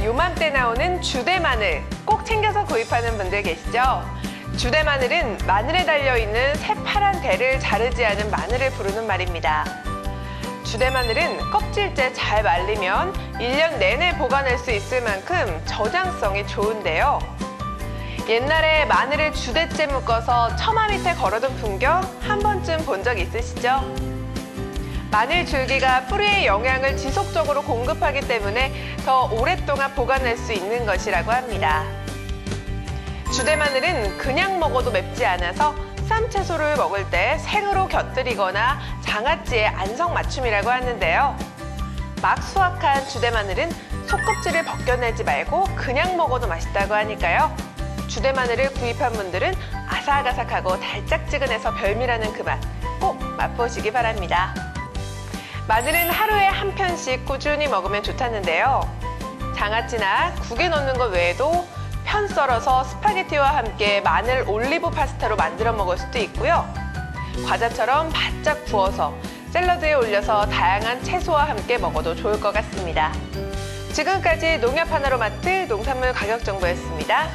요맘때 나오는 주대 마늘 꼭 챙겨서 구입하는 분들 계시죠? 주대 마늘은 마늘에 달려있는 새파란 대를 자르지 않은 마늘을 부르는 말입니다. 주대 마늘은 껍질째 잘 말리면 1년 내내 보관할 수 있을 만큼 저장성이 좋은데요. 옛날에 마늘을 주대째 묶어서 처마 밑에 걸어둔 풍경 한 번쯤 본 적 있으시죠? 마늘 줄기가 뿌리의 영양을 지속적으로 공급하기 때문에 더 오랫동안 보관할 수 있는 것이라고 합니다. 주대 마늘은 그냥 먹어도 맵지 않아서 쌈 채소를 먹을 때 생으로 곁들이거나 장아찌의 안성맞춤이라고 하는데요. 막 수확한 주대 마늘은 속껍질을 벗겨내지 말고 그냥 먹어도 맛있다고 하니까요. 주대 마늘을 구입한 분들은 아삭아삭하고 달짝지근해서 별미라는 그 맛 꼭 맛보시기 바랍니다. 마늘은 하루에 한 편씩 꾸준히 먹으면 좋다는데요. 장아찌나 국에 넣는 것 외에도 편 썰어서 스파게티와 함께 마늘 올리브 파스타로 만들어 먹을 수도 있고요. 과자처럼 바짝 구워서 샐러드에 올려서 다양한 채소와 함께 먹어도 좋을 것 같습니다. 지금까지 농협 하나로 마트 농산물 가격 정보였습니다.